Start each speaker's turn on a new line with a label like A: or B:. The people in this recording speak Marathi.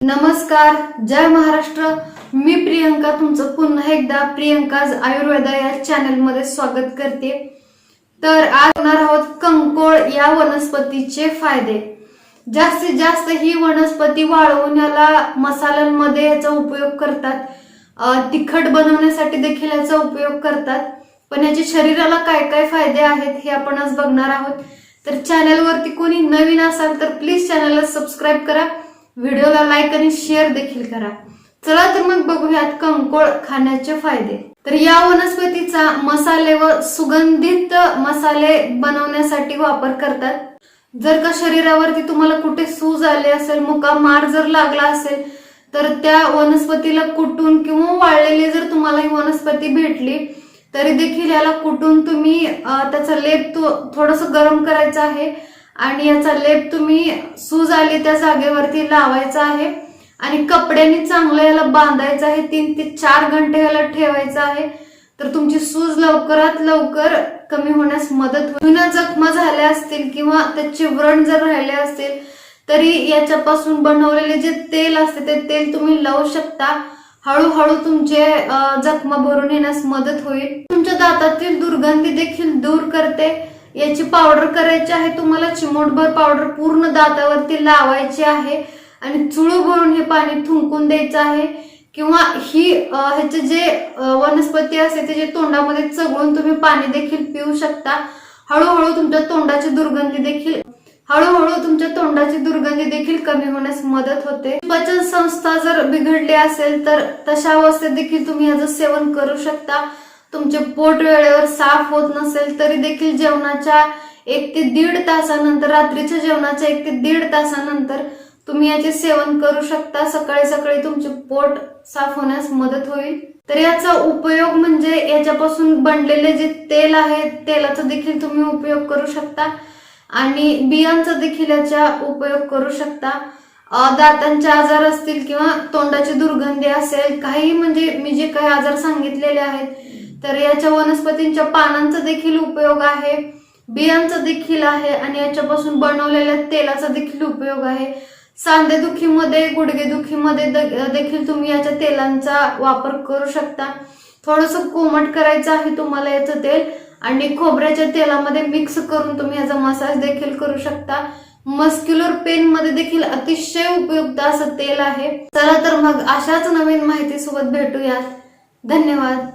A: नमस्कार जय महाराष्ट्र. मी प्रियंका तुमचं पुन्हा एकदा प्रियंकाज आयुर्वेदा या चॅनलमध्ये स्वागत करते. तर आज होणार आहोत कंकोळ या वनस्पतीचे फायदे. जास्तीत जास्त ही वनस्पती वाळवून याला मसाल्यांमध्ये याचा उपयोग करतात. तिखट बनवण्यासाठी देखील याचा उपयोग करतात. पण याचे शरीराला काय काय फायदे आहेत हे आपण आज बघणार आहोत. तर चॅनलवरती कोणी नवीन असाल तर प्लीज चॅनलला सबस्क्राईब करा. व्हिडिओला लाईक आणि शेअर देखील करा. चला तर मग बघूयात कंकोळ खाण्याचे फायदे. तर या वनस्पतीचा मसाले व सुगंधित मसाले बनवण्यासाठी वापर करतात. जर का शरीरावरती तुम्हाला कुठे सूज आले असेल मुका मार जर लागला असेल तर त्या वनस्पतीला कुटून किंवा वाळलेली जर तुम्हाला ही वनस्पती भेटली तरी देखील याला कुटून तुम्ही त्याचा लेप थोडस गरम करायचा आहे. आणि याचा लेप तुम्ही सूज आली त्या जागेवरती लावायचा आहे. आणि कपड्यांनी चांगलं याला बांधायचं आहे. तीन ते चार घंटे याला ठेवायचं आहे. तर तुमची सूज लवकरात लवकर कमी होण्यास मदत होईल. जखमा झाल्या असतील किंवा त्याचे व्रण जर राहिले असतील तरी याच्यापासून बनवलेले जे तेल असते ते तेल तुम्ही लावू शकता. हळूहळू तुमचे जखमा भरून येण्यास मदत होईल. तुमच्या दातातील दुर्गंधी देखील दूर करते. याची पावडर करायची आहे तुम्हाला चिमोटभर पावडर पूर्ण दातावरती लावायची आहे. आणि चुळू भरून हे पाणी थुंकून द्यायचं आहे. किंवा ही ह्याचे जे वनस्पती असते ते जे तोंडामध्ये चघळून तुम्ही पाणी देखील पिऊ शकता. हळूहळू तुमच्या तोंडाची दुर्गंधी देखील हळूहळू तुमच्या तोंडाची दुर्गंधी देखील कमी होण्यास मदत होते. पचन संस्था जर बिघडली असेल तर तशा अवस्थेत देखील तुम्ही याचं सेवन करू शकता. तुमचे पोट वेळेवर साफ होत नसेल तरी देखील जेवणाच्या एक ते दीड तासानंतर रात्रीच्या जेवणाच्या एक ते दीड तासानंतर तुम्ही याचे सेवन करू शकता. सकाळी सकाळी तुमचे पोट साफ होण्यास मदत होईल. तर याचा उपयोग म्हणजे याच्यापासून बनलेले जे तेल आहे तेलाचा देखील तुम्ही उपयोग करू शकता. आणि बियांचा देखील याचा उपयोग करू शकता. दातांचे आजार असतील किंवा तोंडाची दुर्गंधी असेल काही म्हणजे मी जे काही आजार सांगितलेले आहेत तर याच्या वनस्पतींच्या पानांचा देखील उपयोग आहे बियांचा देखील आहे आणि याच्यापासून बनवलेल्या तेलाचा देखील उपयोग आहे. सांधेदुखीमध्ये गुडघेदुखीमध्ये देखील तुम्ही याच्या तेलांचा वापर करू शकता. थोडस कोमट करायचं आहे तुम्हाला याचं तेल आणि खोबऱ्याच्या तेलामध्ये मिक्स करून तुम्ही याचा मसाज देखील करू शकता. मस्क्युलर पेन मध्ये देखील अतिशय उपयुक्त असं तेल आहे. चला तर मग अशाच नवीन माहिती सोबत भेटूयात. धन्यवाद.